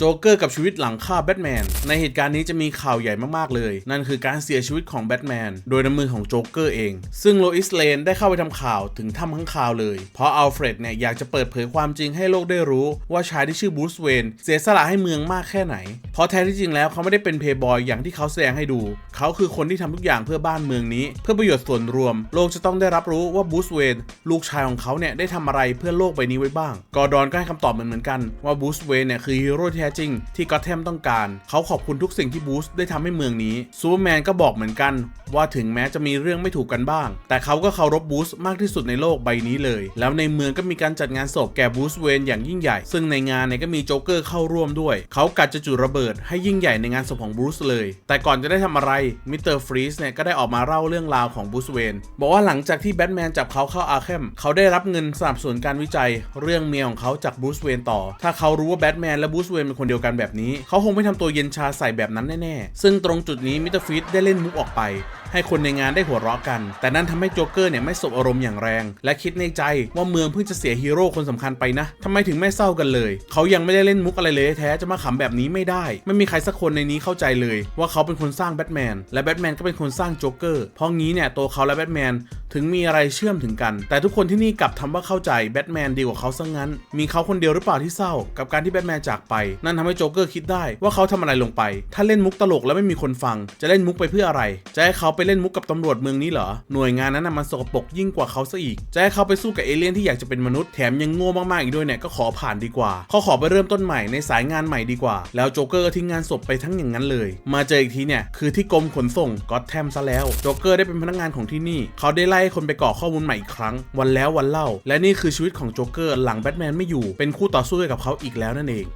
โจ๊กเกอร์กับชีวิตหลังฆ่าแบทแมน ในเหตุการณ์นี้จะมีข่าวใหญ่มากๆเลย นั่นคือการเสียชีวิตของแบทแมน โดยน้ำมือของโจ๊กเกอร์เอง ซึ่งโลอิสเลนได้เข้าไปทำข่าวถึงถ้ำข้างคาวเลย เพราะอัลเฟรดเนี่ยอยากจะเปิดเผยความจริงให้โลกได้รู้ ว่าชายที่ชื่อบูสเวนเสียสละให้เมืองมากแค่ไหน เพราะแท้ที่จริงแล้วเขาไม่ได้เป็นเพย์บอยอย่างที่เขาแสดงให้ดู เขาคือคนที่ทำทุกอย่างเพื่อบ้านเมืองนี้ เพื่อประโยชน์ส่วนรวม โลกจะต้องได้รับรู้ว่าบูสเวนลูกชายของเขาเนี่ยได้ทำอะไรเพื่อโลกใบนี้ไว้บ้าง กอร์ดอนก็ให้คำตอบเหมือนๆกันว่าบูสเวนเนี่ยคือฮีโร่ที่แท้จริงที่ก็อตแทมต้องการ เขาขอบคุณทุกสิ่งที่บูสได้ทำให้เมืองนี้ซูเปอร์แมนก็บอกเหมือนกัน ว่าถึงแม้จะมีเรื่องไม่ถูกกันบ้าง แต่เขาก็เคารพบูสมากที่สุดในโลกใบนี้เลย แล้วในเมืองก็มีการจัดงานศพแก่บูสเวนอย่างยิ่งใหญ่ ซึ่งในงานเนี่ยก็มีโจ๊กเกอร์เข้าร่วมด้วย เขากัดจะจุดระเบิดให้ยิ่งใหญ่ในงานศพของบูสเลย แต่ก่อนจะได้ทำอะไรมิสเตอร์ฟรีสเนี่ยก็ได้ออกมาเล่าเรื่องราวของบูสเวนบอกว่าหลังจากที่แบทแมนจับเขาเข้าอาร์เคมเขาได้รับเงินสนับสนุนการวิจัย เรื่องเมียของเขาจากบูสเวนต่อ ถ้าเขารู้ว่าแบทแมนและบูสเวนเป็นคนเดียวกันแบบนี้ เขาคงไม่ทำตัวเย็นชาใส่แบบนั้นแน่ๆ ซึ่งตรงจุดนี้มิสเตอร์ฟรีสได้เล่นมุกออกไปให้คนในงานได้หัวเราะกัน แต่นั่นทำให้โจ๊กเกอร์เนี่ยไม่สบอารมณ์อย่างแรง และคิดในใจว่าเมืองเพิ่งจะเสียฮีโร่คนสำคัญไปนะทำไมถึงไม่เศร้ากันเลย เขายังไม่ได้เล่นมุกอะไรเลยแท้จะมาขำแบบนี้ไม่ได้ ไม่มีใครสักคนในนี้เข้าใจเลย ว่าเขาเป็นคนสร้างแบทแมนและแบทแมนก็เป็นคนสร้างโจ๊กเกอร์เพราะงี้เนี่ยตัวเขาและแบทแมน ถึงมีอะไรเชื่อมถึงกัน แต่ทุกคนที่นี่กลับทำว่าเข้าใจแบทแมนดีกว่าเขาซะงั้น มีเขาคนเดียวหรือเปล่าที่เศร้า กับการที่แบทแมนจากไป นั่นทำให้โจ๊กเกอร์คิดได้ว่าเขาทำอะไรลงไป ถ้าเล่นมุกตลกแล้วไม่มีคนฟัง จะเล่นมุกไปเพื่ออะไร จะให้เขาไปเล่นมุกกับตำรวจเมืองนี้เหรอ หน่วยงานนั้นนะมันสกปรกยิ่งกว่าเขาซะอีก จะให้เขาไปสู้กับเอเลี่ยนที่อยากจะเป็นมนุษย์แถมยังโง่มากๆอีกด้วยเนี่ยก็ขอผ่านดีกว่าเขาขอไปเริ่มต้นใหม่ในสายงานใหม่ดีกว่า แล้วโจ๊กเกอร์ก็ทิ้งงานศพไปทั้งอย่างนั้นเลย มาเจออีกทีเนี่ยคือที่กรมขนส่งก็แทมซะแล้วโจ๊กเกอร์ได้เป็นพนักงานของที่นี่เขาได้ไล่ให้คนไปก่อข้อมูลใหม่อีกครั้ง วันแล้ววันเล่า และนี่คือชีวิตของโจ๊กเกอร์หลังแบทแมนไม่อยู่เป็นคู่ต่อสู้กับเขาอีกแล้วนั่นเอง